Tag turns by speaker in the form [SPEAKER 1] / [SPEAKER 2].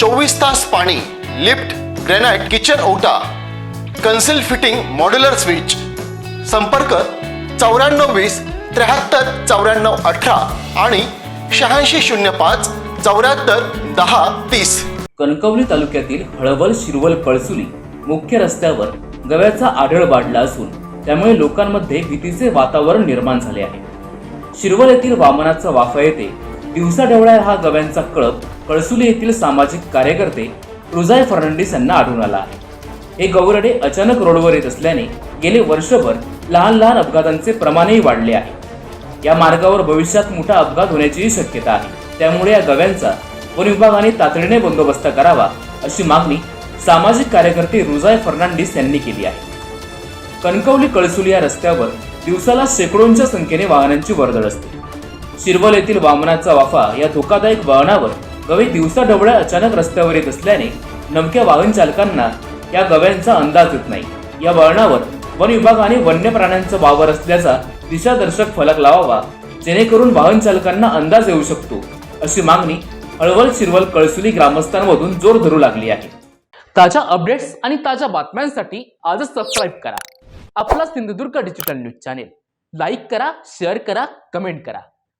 [SPEAKER 1] चोवीस तास पाणी लिफ्ट ग्रेनाइट किचन ओटा कन्सिल फिटिंग मॉड्युलर स्विच. संपर्क चौऱ्याण्णव वीस त्र्याहत्तर चौऱ्याण्णव अठरा आणि शहाऐंशी शून्य पाच चौऱ्याहत्तर दहा तीस.
[SPEAKER 2] कणकवली तालुक्यातील हळवल शिरवल कळसुली मुख्य रस्त्यावर गव्याचा आढळ वाढला असून त्यामुळे लोकांमध्ये भीतीचे वातावरण निर्माण झाले आहे. शिरवल येथील वामनाचा वाफा येते दिवसा ढवळ्या हा गव्यांचा कळप कळसुली येथील सामाजिक कार्यकर्ते रुजाय फर्नांडिस यांना आढळून आला आहे. हे गौरडे अचानक रोडवर येत असल्याने गेले वर्षभर लहान लहान अपघातांचे प्रमाणही वाढले आहे. या मार्गावर भविष्यात मोठा अपघात होण्याचीही शक्यता आहे. त्यामुळे या गव्यांचा वन विभागाने तातडीने बंदोबस्त करावा अशी मागणी सामाजिक कार्यकर्ते रुजाय फर्नांडिस यांनी केली आहे. कणकवली कळसुली या रस्त्यावर दिवसाला शेकडोंच्या संख्येने वाहनांची वर्दळ असते. शिरवल येथील वामनाचा वाफा या धोकादायक वाहनावर गवे दिवसा ढवळ्या अचानक रस्त्यावर येत असल्याने नमक्या वाहन चालकांना या गव्यांचा अंदाज येत नाही. या वळणावर वन विभागाने वन्य प्राण्यांचा वावर असल्याचा दिशादर्शक फलक लावावा जेणेकरून वाहन चालकांना अंदाज येऊ शकतो अशी मागणी हळवल शिरवल कळसुली ग्रामस्थांमधून जोर धरू लागली आहे. ताज्या अपडेट्स आणि ताज्या बातम्यांसाठी आजच सबस्क्राईब करा. आपला Sindhudurg digital news channel like करा शेअर करा कमेंट करा.